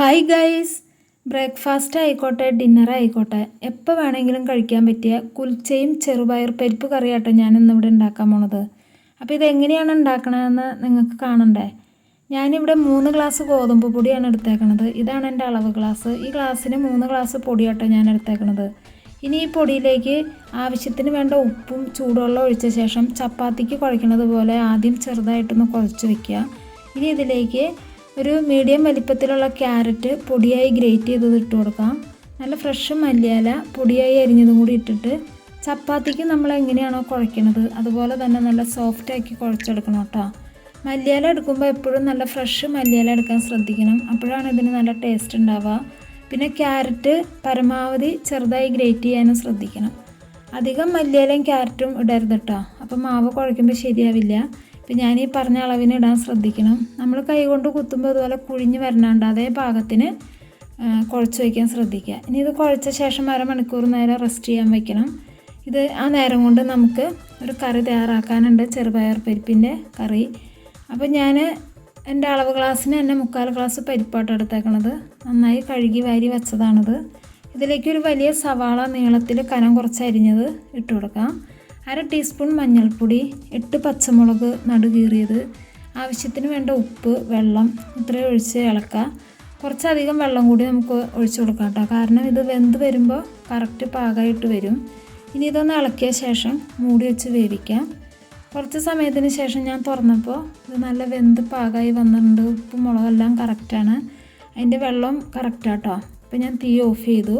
Hi guys breakfast ആയിക്കോട്ടെ dinner ആയിക്കോട്ടെ. എപ്പോൾ വേണമെങ്കിലും കഴിക്കാൻ പറ്റിയ കുൽച്ചയും ചെറുപയർ പരിപ്പ് കറിയാട്ടോ ഞാൻ ഇന്നിവിടെ ഉണ്ടാക്കാൻ പോണത്. അപ്പോൾ ഇതെങ്ങനെയാണ് ഉണ്ടാക്കണതെന്ന് നിങ്ങൾക്ക് കാണണ്ടേ? ഞാനിവിടെ മൂന്ന് ഗ്ലാസ് ഗോതമ്പ് പൊടിയാണ് എടുത്തേക്കണത്. ഇതാണ് എന്റെ അളവ് ഗ്ലാസ് ഈ ഗ്ലാസ്സിന് മൂന്ന് ഗ്ലാസ് പൊടിയാട്ടോ ഞാൻ എടുത്തേക്കണത്. ഇനി ഈ പൊടിയിലേക്ക് ആവശ്യത്തിന് വേണ്ട ഉപ്പും ചൂടുവെള്ളം ഒഴിച്ച ശേഷം ചപ്പാത്തിക്ക് കുഴയ്ക്കണത് പോലെ ആദ്യം ചെറുതായിട്ടൊന്ന് കുഴച്ച് വയ്ക്കുക ഇനി ഇതിലേക്ക് ഒരു മീഡിയം വലിപ്പത്തിലുള്ള ക്യാരറ്റ് പൊടിയായി ഗ്രേറ്റ് ചെയ്തത് ഇട്ട് കൊടുക്കാം. നല്ല ഫ്രഷ് മല്ലിയില പൊടിയായി അരിഞ്ഞതും കൂടി ഇട്ടിട്ട് ചപ്പാത്തിക്ക് നമ്മൾ എങ്ങനെയാണോ കുഴയ്ക്കണത് അതുപോലെ തന്നെ നല്ല സോഫ്റ്റ് ആക്കി കുഴച്ചെടുക്കണം കേട്ടോ. മല്ലിയില എടുക്കുമ്പോൾ എപ്പോഴും നല്ല ഫ്രഷ് മല്ലിയില എടുക്കാൻ ശ്രദ്ധിക്കണം. അപ്പോഴാണ് ഇതിന് നല്ല ടേസ്റ്റ് ഉണ്ടാവുക. പിന്നെ ക്യാരറ്റ് പരമാവധി ചെറുതായി ഗ്രേറ്റ് ചെയ്യാനും ശ്രദ്ധിക്കണം. അധികം മല്ലിയിലയും ക്യാരറ്റും ഇടരുത് കേട്ടോ. അപ്പോൾ മാവ് കുഴയ്ക്കുമ്പോൾ ശരിയാവില്ല. ഇപ്പം ഞാൻ ഈ പറഞ്ഞ അളവിന് ഇടാൻ ശ്രദ്ധിക്കണം. നമ്മൾ കൈ കൊണ്ട് കുത്തുമ്പോൾ അതുപോലെ കുഴിഞ്ഞ് വരണാണ്ട് അതേ പാകത്തിന് കുഴച്ച് വയ്ക്കാൻ ശ്രദ്ധിക്കുക. ഇനി ഇത് കുഴച്ച ശേഷം അരമണിക്കൂർ നേരം റെസ്റ്റ് ചെയ്യാൻ വെക്കണം. ഇത് ആ നേരം കൊണ്ട് നമുക്ക് ഒരു കറി തയ്യാറാക്കാനുണ്ട് ചെറുപയർ പരിപ്പിന്റെ കറി. അപ്പോൾ ഞാൻ എന്റെ അളവ് ഗ്ലാസ്സിന് തന്നെ മുക്കാൽ ഗ്ലാസ് പരിപ്പാട്ട് എടുത്തേക്കണത്. നന്നായി കഴുകി വാരി വെച്ചതാണിത്. ഇതിലേക്ക് ഒരു വലിയ സവാള നീളത്തിൽ കനം കുറച്ച് അരിഞ്ഞത് ഇട്ട് കൊടുക്കാം അര ടീസ്പൂൺ മഞ്ഞൾപ്പൊടി എട്ട് പച്ചമുളക് നടുകീറിയത് ആവശ്യത്തിന് വേണ്ട ഉപ്പ് വെള്ളം ഇത്രയും ഒഴിച്ച് ഇളക്കുക. കുറച്ചധികം വെള്ളം കൂടി നമുക്ക് ഒഴിച്ചു കൊടുക്കാം കേട്ടോ. കാരണം ഇത് വെന്ത് വരുമ്പോൾ കറക്റ്റ് പാകമായിട്ട് വരും. ഇനി ഇതൊന്ന് ഇളക്കിയ ശേഷം മൂടി വെച്ച് വേവിക്കാം കുറച്ച് സമയത്തിന് ശേഷം ഞാൻ തുറന്നപ്പോൾ ഇത് നല്ല വെന്ത് പാകമായി വന്നിട്ടുണ്ട്. ഉപ്പും മുളകെല്ലാം കറക്റ്റാണ് അതിന്റെ വെള്ളം കറക്റ്റാട്ടോ അപ്പോൾ ഞാൻ തീ ഓഫ് ചെയ്തു.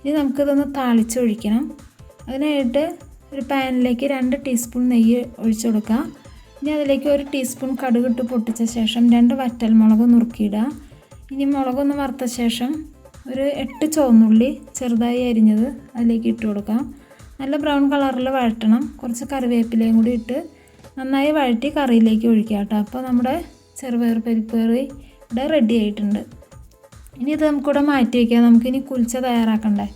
ഇനി നമുക്കിതൊന്ന് താളിച്ചൊഴിക്കണം അതിനായിട്ട് ഒരു പാനിലേക്ക് രണ്ട് ടീസ്പൂൺ നെയ്യ് ഒഴിച്ചു കൊടുക്കുക. ഇനി അതിലേക്ക് ഒരു ടീസ്പൂൺ കടുകിട്ട് പൊട്ടിച്ച ശേഷം രണ്ട് വറ്റൽ മുളക് നുറുക്കിയിടുക. ഇനി മുളകൊന്ന് വറുത്ത ശേഷം ഒരു എട്ട് ചുവന്നുള്ളി ചെറുതായി അരിഞ്ഞത് അതിലേക്ക് ഇട്ട് കൊടുക്കാം നല്ല ബ്രൗൺ കളറിൽ വഴറ്റണം. കുറച്ച് കറിവേപ്പിലയും കൂടി ഇട്ട് നന്നായി വഴറ്റി കറിയിലേക്ക് ഒഴിക്കുക കേട്ടോ. അപ്പോൾ നമ്മുടെ ചെറുപയർ പരിപ്പ് കറി ഇവിടെ റെഡി ആയിട്ടുണ്ട്. ഇനി ഇത് നമുക്കിവിടെ മാറ്റി വയ്ക്കാം. നമുക്കിനി കുൽച്ച തയ്യാറാക്കണ്ടേ?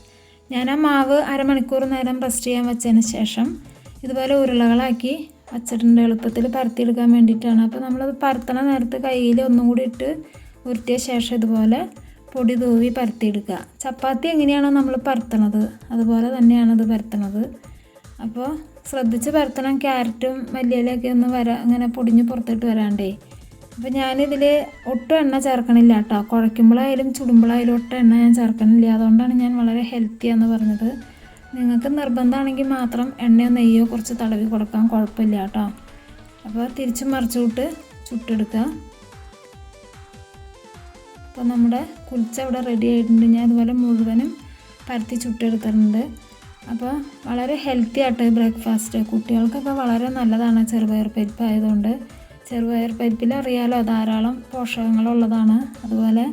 ഞാൻ ആ മാവ് അരമണിക്കൂർ നേരം റെസ്റ്റ് ചെയ്യാൻ വെച്ചതിന് ശേഷം ഇതുപോലെ ഉരുളകളാക്കി അച്ചടിന്റെ എളുപ്പത്തിൽ പരത്തിയെടുക്കാൻ വേണ്ടിയിട്ടാണ്. അപ്പോൾ നമ്മളത് പരത്തണ നേരത്ത് കയ്യിൽ ഒന്നും കൂടി ഇട്ട് ഉരുട്ടിയ ശേഷം ഇതുപോലെ പൊടി തൂവി പരത്തിയെടുക്കുക. ചപ്പാത്തി എങ്ങനെയാണോ നമ്മൾ പരത്തണത് അതുപോലെ തന്നെയാണ് അത് പരത്തണത്. അപ്പോൾ ശ്രദ്ധിച്ച് പരത്തണം ക്യാരറ്റും മല്ലിയിലൊക്കെ ഒന്ന് വരാ അങ്ങനെ പൊടിഞ്ഞ് പുറത്തിട്ട് വരാണ്ടേ. അപ്പോൾ ഞാനിതിൽ ഒട്ടും എണ്ണ ചേർക്കണില്ല കേട്ടോ കുഴയ്ക്കുമ്പോഴായാലും ചുടുമ്പോഴായാലും ഒട്ടും എണ്ണ ഞാൻ ചേർക്കണില്ല. അതുകൊണ്ടാണ് ഞാൻ വളരെ ഹെൽത്തിയാന്ന് പറഞ്ഞത്. നിങ്ങൾക്ക് നിർബന്ധമാണെങ്കിൽ മാത്രം എണ്ണയോ നെയ്യോ കുറച്ച് തടവി കൊടുക്കാൻ കുഴപ്പമില്ല കേട്ടോ അപ്പോൾ തിരിച്ച് മറിച്ചു വിട്ട് ചുട്ടെടുക്കുക. അപ്പോൾ നമ്മുടെ കുളിച്ച ഇവിടെ റെഡി ആയിട്ടുണ്ട്. ഞാൻ അതുപോലെ മുഴുവനും പരത്തി ചുട്ടെടുത്തിട്ടുണ്ട്. അപ്പോൾ വളരെ ഹെൽത്തി ആയിട്ട് ബ്രേക്ക്ഫാസ്റ്റ് കുട്ടികൾക്കൊക്കെ വളരെ നല്ലതാണ് ചെറുപയർ പരിപ്പ് ആയതുകൊണ്ട് ചെറുപയർ പരിപ്പിൽ അറിയാലോ ധാരാളം പോഷകങ്ങളുള്ളതാണ്. അതുപോലെ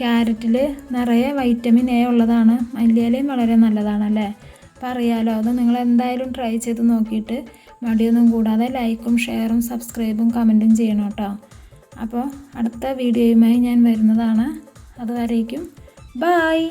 ക്യാരറ്റിൽ നിറയെ വൈറ്റമിൻ എ ഉള്ളതാണ്. മല്ലിയിലയും വളരെ നല്ലതാണ് അല്ലേ? അപ്പോൾ അറിയാലോ അത് നിങ്ങൾ എന്തായാലും ട്രൈ ചെയ്ത് നോക്കിയിട്ട് മടിയൊന്നും കൂടാതെ ലൈക്കും ഷെയറും സബ്സ്ക്രൈബും കമന്റും ചെയ്യണം കേട്ടോ. അപ്പോൾ അടുത്ത വീഡിയോയുമായി ഞാൻ വരുന്നതാണ്. അതുവരേക്കും ബായ്